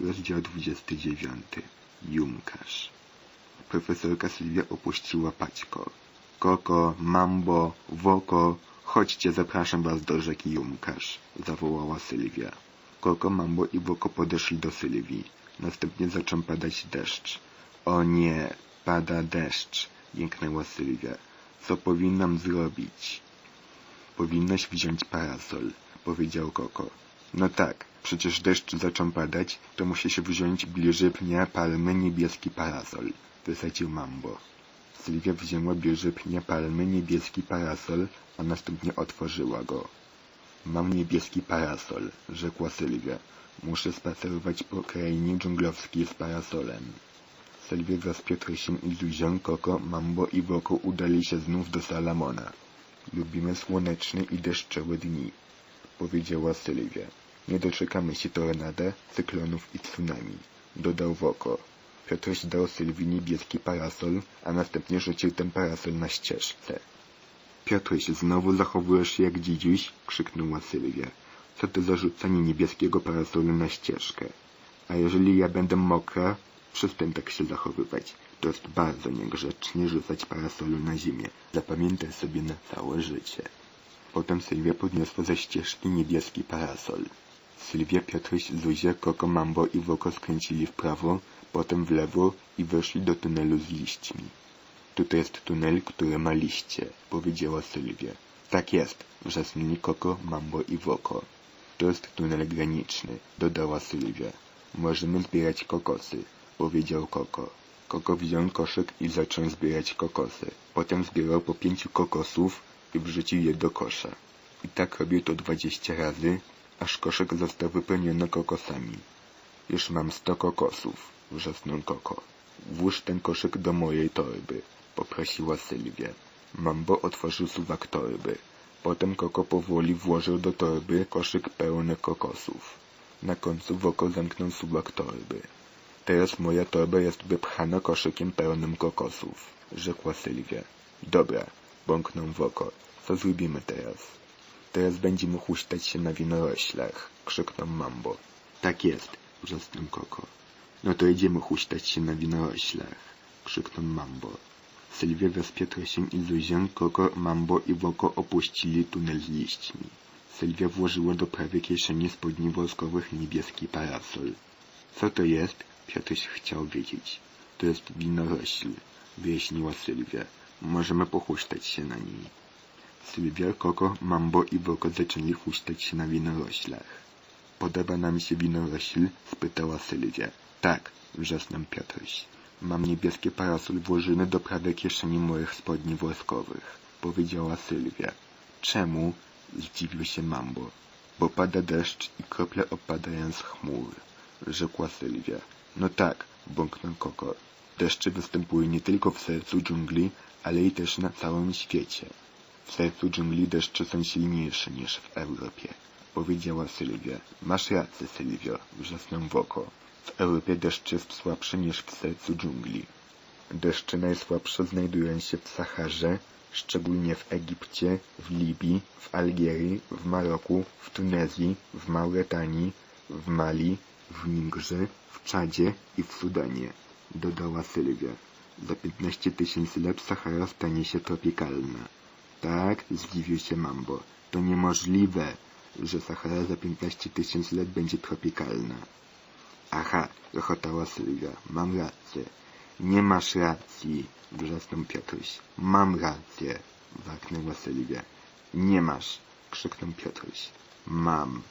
Rozdział 29. Jumkarz. Profesorka Sylwia opuściła paćko. Koko, mambo, woko, chodźcie, zapraszam was do rzeki Jumkarz, zawołała Sylwia. Koko, mambo i woko podeszli do Sylwii. Następnie zaczął padać deszcz. O nie, pada deszcz, jęknęła Sylwia. Co powinnam zrobić? Powinnaś wziąć parasol, powiedział Koko. No tak, przecież deszcz zaczął padać, to musi się wziąć bliżej pnia palmy niebieski parasol, wysadził Mambo. Sylwia wzięła bliżej pnia palmy niebieski parasol, a następnie otworzyła go. Mam niebieski parasol, rzekła Sylwia. Muszę spacerować po krainie dżunglowskiej z parasolem. Sylwia wraz z Piotrysiem i Zuzią, Koko, Mambo i Woko udali się znów do Salamona. Lubimy słoneczne i deszczowe dni, powiedziała Sylwia. Nie doczekamy się tornada, cyklonów i tsunami, dodał Woko. Piotruś dał Sylwii niebieski parasol, a następnie rzucił ten parasol na ścieżce. Piotruś, znowu zachowujesz się jak dzidziuś? krzyknęła Sylwia. Co to za rzucanie niebieskiego parasolu na ścieżkę? A jeżeli ja będę mokra, przestań tak się zachowywać. To jest bardzo niegrzecznie rzucać parasolu na ziemię. Zapamiętaj sobie na całe życie. Potem Sylwia podniosła ze ścieżki niebieski parasol. Sylwia, Piotruś, Zuzia, Koko, Mambo i Woko skręcili w prawo, potem w lewo i weszli do tunelu z liśćmi. Tutaj jest tunel, który ma liście, powiedziała Sylwia. Tak jest, wrzasnęli Koko, Mambo i Woko. To jest tunel graniczny, dodała Sylwia. Możemy zbierać kokosy, powiedział Koko. Koko wziął koszyk i zaczął zbierać kokosy. Potem zbierał po pięciu kokosów i wrzucił je do kosza. I tak robił to dwadzieścia razy, aż koszyk został wypełniony kokosami. Już mam sto kokosów, wrzasnął Koko. Włóż ten koszyk do mojej torby, poprosiła Sylwia. Mambo otworzył suwak torby. Potem Koko powoli włożył do torby koszyk pełny kokosów. Na końcu Woko zamknął suwak torby. Teraz moja torba jest wypchana koszykiem pełnym kokosów, rzekła Sylwia. Dobra, bąknął Woko. Co zrobimy teraz? Teraz będziemy huśtać się na winoroślach, krzyknął Mambo. Tak jest, wrzasnął Koko. No to idziemy huśtać się na winoroślach, krzyknął Mambo. Sylwia z Piotrusiem i Zuzią, Koko, Mambo i Woko opuścili tunel z liśćmi. Sylwia włożyła do prawej kieszeni spodni wojskowych niebieski parasol. Co to jest? Piotruś chciał wiedzieć. To jest winorośl, wyjaśniła Sylwia. Możemy pochuśtać się na niej. Sylwia, Koko, Mambo i Woko zaczęli huśtać się na winoroślach. Podoba nam się winorośl? spytała Sylwia. Tak, wrzasnął Piotruś. Mam niebieskie parasol włożony do prawej kieszeni moich spodni wojskowych, powiedziała Sylwia. Czemu? zdziwił się Mambo. Bo pada deszcz i krople opadają z chmur, rzekła Sylwia. No tak, bąknął Koko. Deszcze występuje nie tylko w sercu dżungli, ale i też na całym świecie. W sercu dżungli deszcze są silniejsze niż w Europie, powiedziała Sylwia. Masz rację, Sylwio, wrzasnął Woko. W Europie deszcz jest słabszy niż w sercu dżungli. Deszcze najsłabsze znajdują się w Saharze, szczególnie w Egipcie, w Libii, w Algierii, w Maroku, w Tunezji, w Mauretanii, w Mali, w Nigrze, w Czadzie i w Sudanie, dodała Sylwia. Za 15 tysięcy lat Sahara stanie się tropikalna. Tak, zdziwił się Mambo. To niemożliwe, że Sahara za 15 tysięcy lat będzie tropikalna. Aha, rechotała Sylwia. Mam rację. Nie masz racji, wrzasnął Piotruś. Mam rację, warknęła Sylwia. Nie masz, krzyknął Piotruś. Mam,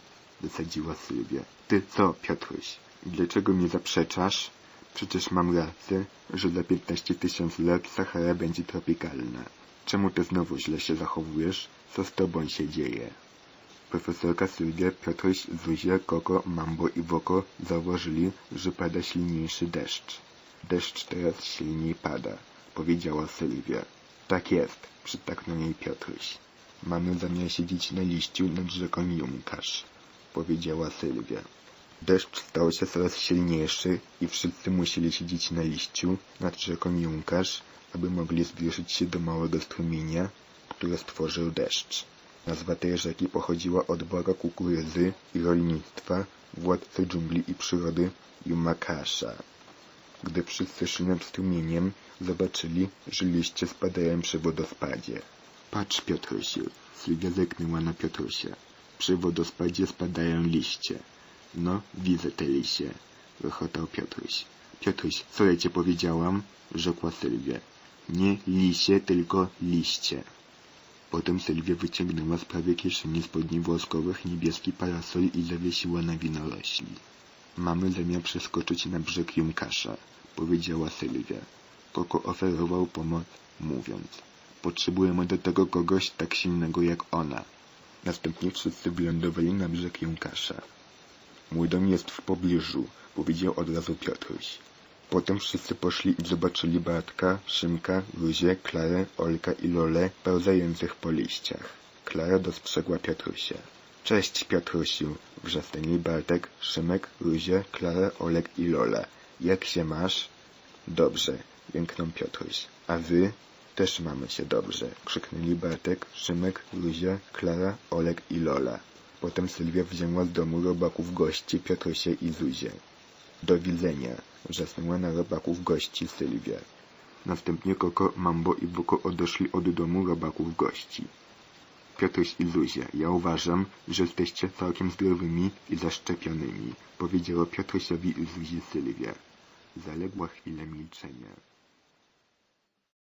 wysadziła Sylwia. Ty co, Piotruś? Dlaczego mi zaprzeczasz? Przecież mam rację, że za 15 tysięcy lat Sahara będzie tropikalna. Czemu ty znowu źle się zachowujesz? Co z tobą się dzieje? Profesorka Sylwia, Piotruś, Zuzia, Koko, Mambo i Woko zauważyli, że pada silniejszy deszcz. Deszcz teraz silniej pada, powiedziała Sylwia. Tak jest, przytaknął jej Piotruś. Mamy zamiar siedzieć na liściu nad rzeką Jumkarz, powiedziała Sylwia. Deszcz stał się coraz silniejszy i wszyscy musieli siedzieć na liściu nad rzeką Jumkarz, aby mogli zbliżyć się do małego strumienia, który stworzył deszcz. Nazwa tej rzeki pochodziła od boga kukurydzy i rolnictwa, władcy dżungli i przyrody Jumakasza. Gdy wszyscy szli nad strumieniem, zobaczyli, że liście spadają przy wodospadzie. Patrz, Piotrusiu. Sylwia zerknęła na Piotrusia. Przy wodospadzie spadają liście. No, widzę te liście, wychotał Piotruś. Piotruś, co ja ci powiedziałam? rzekła Sylwia. Nie lisie, tylko liście. Potem Sylwia wyciągnęła z prawej kieszeni spodni włoskowych niebieski parasol i zawiesiła na winorośli. Mamy zamiar przeskoczyć na brzeg Jumkasza, powiedziała Sylwia. Koko oferował pomoc, mówiąc. Potrzebujemy do tego kogoś tak silnego jak ona. Następnie wszyscy wylądowali na brzeg Jumkasza. Mój dom jest w pobliżu, powiedział od razu Piotruś. Potem wszyscy poszli i zobaczyli Bartka, Szymka, Luzię, Klarę, Olka i Lolę pełzających po liściach. Klara dostrzegła Piotrusia. Cześć Piotrusiu, wrzasnęli Bartek, Szymek, Luzie, Klara, Olek i Lola. Jak się masz? Dobrze, jęknął Piotruś. A wy? Też mamy się dobrze, krzyknęli Bartek, Szymek, Luzia, Klara, Olek i Lola. Potem Sylwia wzięła z domu robaków gości Piotrusie i Zuzię. Do widzenia, wrzasnęła na robaków gości Sylwia. Następnie Koko, Mambo i Buko odeszli od domu robaków gości. Piotruś i Zuzia, ja uważam, że jesteście całkiem zdrowymi i zaszczepionymi, powiedziała Piotrusiowi i Zuzi Sylwia. Zaległa chwila milczenia.